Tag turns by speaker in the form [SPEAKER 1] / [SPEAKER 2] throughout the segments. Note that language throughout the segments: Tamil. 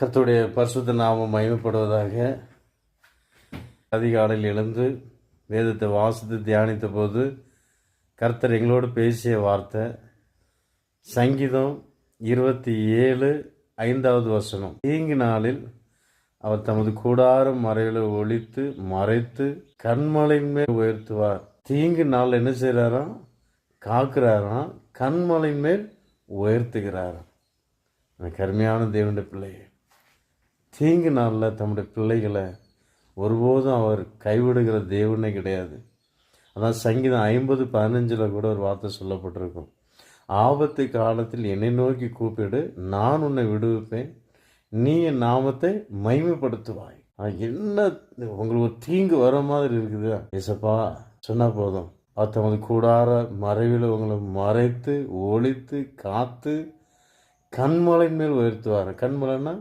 [SPEAKER 1] கர்த்தருடைய பரிசுத்த நாமம் மயமப்படுவதாக அதிகாலையில் எழுந்து வேதத்தை வாசித்து தியானித்த போது கர்த்தர் எங்களோடு பேசிய வார்த்தை சங்கீதம் இருபத்தி ஏழு ஐந்தாவது வசனம். தீங்கு நாளில் அவர் தமது கூடாரம் மறைவில் ஒழித்து மறைத்து கண்மலையின் மேல் உயர்த்துவார். தீங்கு நாள் என்ன செய்கிறாராம் காக்குறாராம். கண்மலையின் மேல் உயர்த்துகிறாராம். கருமையான அருமையான தேவனுடைய பிள்ளையே தீங்கு நாளில் தம்முடைய பிள்ளைகளை ஒருபோதும் அவர் கைவிடுகிற தேவனே கிடையாது. அதான் சங்கீதம் ஐம்பது பதினஞ்சில் கூட ஒரு வார்த்தை சொல்லப்பட்டிருக்கும். ஆபத்து காலத்தில் என்னை நோக்கி கூப்பிடு நான் உன்னை விடுவிப்பேன். நீ என் நாமத்தை மைமைப்படுத்துவாய் என்ன உங்களுக்கு ஒரு தீங்கு வர மாதிரி இருக்குது? ஏசப்பா சொன்னால் போதும். அவர் கூடார மறைவில் உங்களை மறைத்து ஒழித்து காத்து கண்மலையின் மேல் உயர்த்துவார். கண்மலைன்னா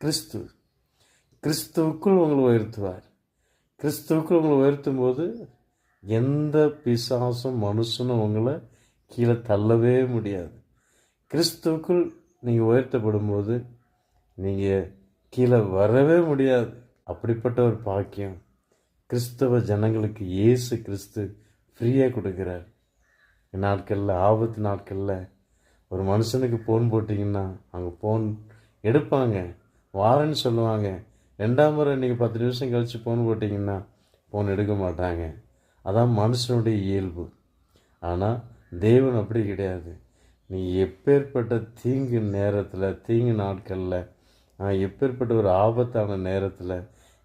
[SPEAKER 1] கிறிஸ்து. கிறிஸ்துவுக்குள் உங்களை உயர்த்துவார். கிறிஸ்துவுக்குள் உங்களை உயர்த்தும் போது எந்த பிசாசும் மனுஷனும் உங்களை கீழே தள்ளவே முடியாது. கிறிஸ்துவுக்குள் நீங்கள் உயர்த்தப்படும் போது நீங்கள் கீழே வரவே முடியாது. அப்படிப்பட்ட ஒரு பாக்கியம் கிறிஸ்தவ ஜனங்களுக்கு இயேசு கிறிஸ்து ஃப்ரீயாக கொடுக்குறார். நாட்களில் ஆபத்து நாட்களில் ஒரு மனுஷனுக்கு ஃபோன் போட்டிங்கன்னா அவங்க ஃபோன் எடுப்பாங்க. வாரேன்னு சொல்லுவாங்க ரெண்டாம் முறை நீங்கள் பத்து நிமிஷம் கழித்து ஃபோன் போட்டிங்கன்னா ஃபோன் எடுக்க மாட்டாங்க. அதான் மனுஷனுடைய இயல்பு. ஆனால் தேவன் அப்படி கிடையாது. நீ எப்பேற்பட்ட தீங்கு நேரத்தில் தீங்கு நாட்களில் எப்பேற்பட்ட ஒரு ஆபத்தான நேரத்தில்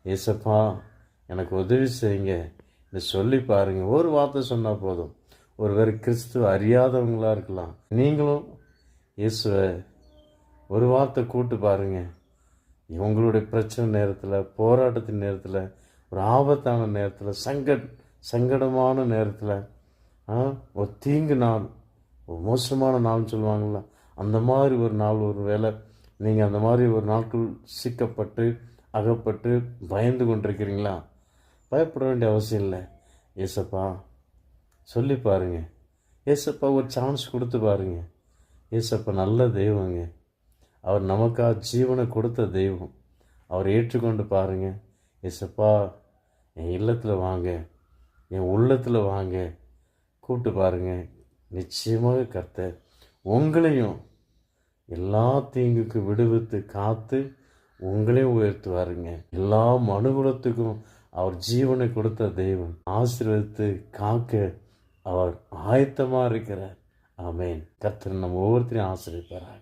[SPEAKER 1] ஏசப்பா எனக்கு உதவி செய்யுங்க. இதை சொல்லி பாருங்கள் ஒரு வார்த்தை சொன்னால் போதும். ஒருவர் கிறிஸ்துவ அறியாதவங்களாக இருக்கலாம். நீங்களும் இயேசுவை ஒரு வார்த்தை கூட்டு பாருங்கள் இவங்களுடைய பிரச்சனை நேரத்தில் போராட்டத்தின் நேரத்தில் ஒரு ஆபத்தான நேரத்தில் சங்கட் சங்கடமான நேரத்தில் ஆ, ஒரு தீங்கு நாள் ஒரு மோசமான நாள்னு சொல்லுவாங்கள்ல அந்த மாதிரி ஒரு நாள் ஒரு வேலை நீங்கள் அந்த மாதிரி ஒரு நாட்கள் சிக்கப்பட்டு அகப்பட்டு பயந்து கொண்டிருக்கிறீங்களா? பயப்பட வேண்டிய அவசியம் இல்லை. ஏசப்பா சொல்லி பாருங்கள் ஏசப்பா ஒரு சான்ஸ் கொடுத்து பாருங்கள் ஏசப்பா நல்ல தெய்வங்க. அவர் நமக்காக ஜீவனை கொடுத்த தெய்வம். அவர் ஏற்றுக்கொண்டு பாருங்க. எசப்பா என் இல்லத்தில் வாங்க. என் உள்ளத்தில் வாங்க. கூப்பிட்டு பாருங்க. நிச்சயமாக கர்த்த உங்களையும் எல்லா தீங்குக்கு விடுவித்து காத்து உங்களையும் உயர்த்துவாருங்க. எல்லா மனுகுலத்துக்கும் அவர் ஜீவனை கொடுத்த தெய்வம். ஆசீர்வதித்து காக்க அவர் ஆயத்தமாக இருக்கிறார். ஆமேன். கர்த்தர் நம்ம ஒவ்வொருத்தரையும் ஆசிரியப்பாராக